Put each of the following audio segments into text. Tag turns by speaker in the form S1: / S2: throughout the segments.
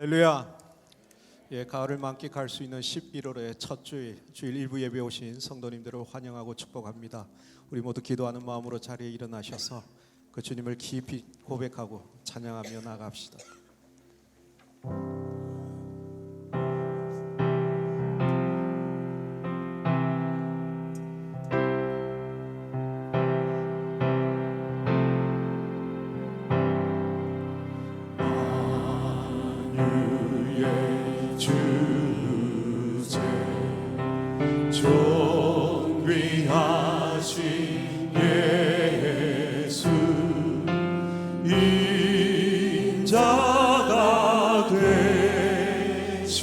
S1: 할렐루야. 예, 가을을 만끽할 수 있는 11월의 첫 주일, 주일 일부 예배 오신 성도님들을 환영하고 축복합니다. 우리 모두 기도하는 마음으로 자리에 일어나셔서 그 주님을 깊이 고백하고 찬양하며 나갑시다.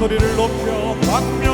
S2: 소리를 높여 광명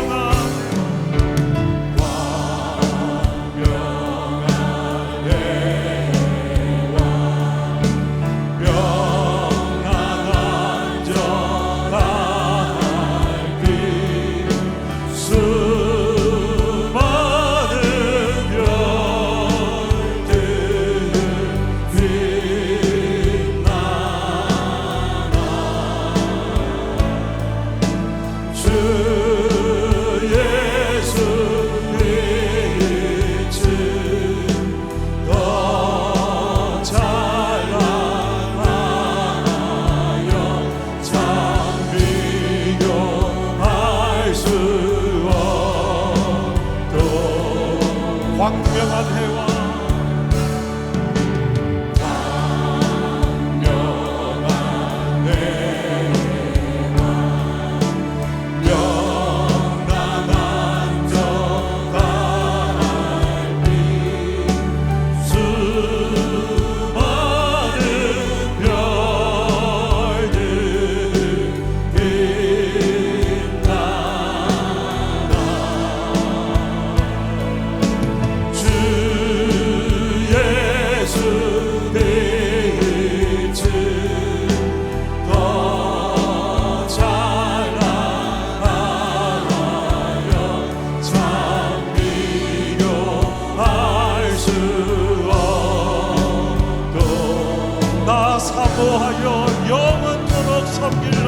S2: of Gilead.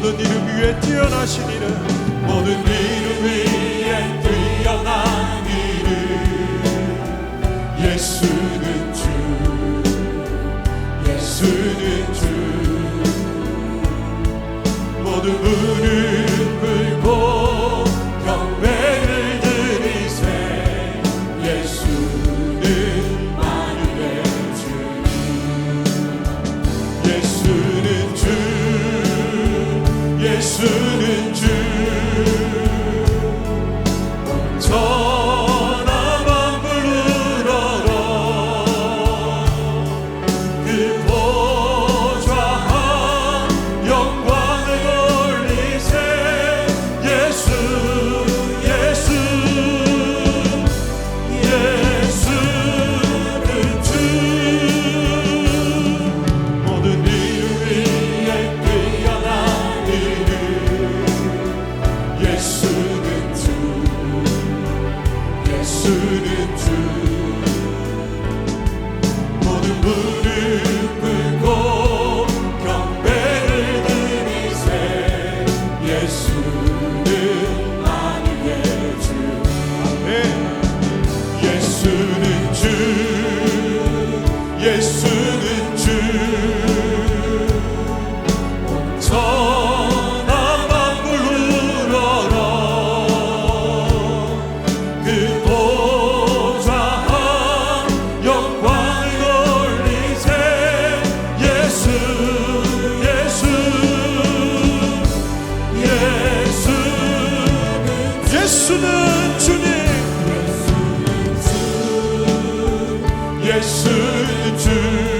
S3: 모든 이름 위에 뛰어나신 이름 모든 이름 위에 뛰어난 이름. 예수는 주 예수는 주. 모든 문을 불고 경배를 드리세. 예수. sürdü